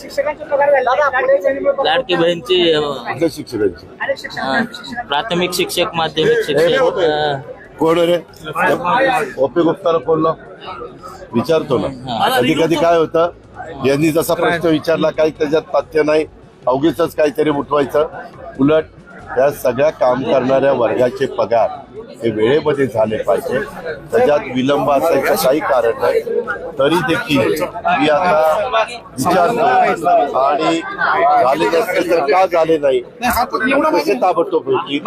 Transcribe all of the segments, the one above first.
शिक्षकांचे पगार झाले लाडकी बहीणची शिक्षकांची. अनेक शिक्षक अं, प्राथमिक शिक्षक माध्यमिक शिक्षक अं, कोण रे? ओपी गुप्ताला फोन लाव. विचारतो ना. कधी कधी काय होतं? यांनी जसा प्रश्न विचारला काही त्याच्यात तथ्य नाही. अवघीच काहीतरी उठवायचं उलट या सगळ्या काम करणाऱ्या वर्गाचे पगार हे वेळेमध्ये झाले पाहिजे. त्याच्यात विलंब असायचं काही कारण नाही. तरी देखील मी आता विचारतो आणि झाले नसते तर का झाले नाही? कसे ताबडतोब होती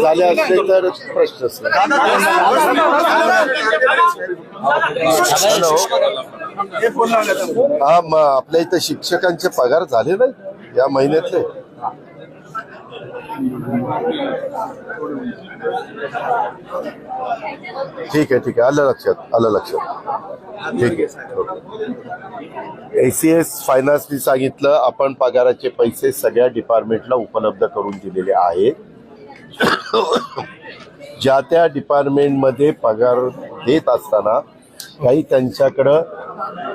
झाले असले तर प्रश्नच नाही हा मग आपल्या इथं शिक्षकांचे पगार झाले नाही या महिन्यातले? ठीक आहे ठीक आहे. आलं लक्षात आलं लक्षात. ठीक आहे. एस फायनान्सनी सांगितलं आपण पगाराचे पैसे सगळ्या डिपार्टमेंटला उपलब्ध करून दिलेले आहेत ज्या त्या डिपार्टमेंटमध्ये पगार देत असताना काही त्यांच्याकडं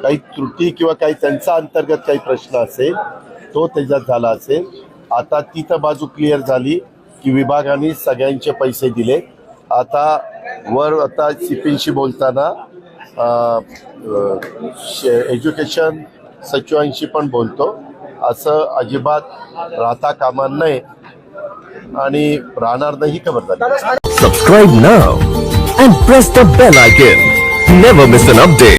काही त्रुटी किंवा काही त्यांचा अंतर्गत काही प्रश्न असेल तो त्याच्यात झाला असेल. आता तिथं बाजू क्लिअर झाली की विभागाने सगळ्यांचे पैसे दिले. आता वर आता सिपींशी बोलताना एज्युकेशन सचिवांशी पण बोलतो. असं अजिबात राहता कामा नये आणि राहणार नाही खबरदारी. Subscribe now and press the bell icon never miss an update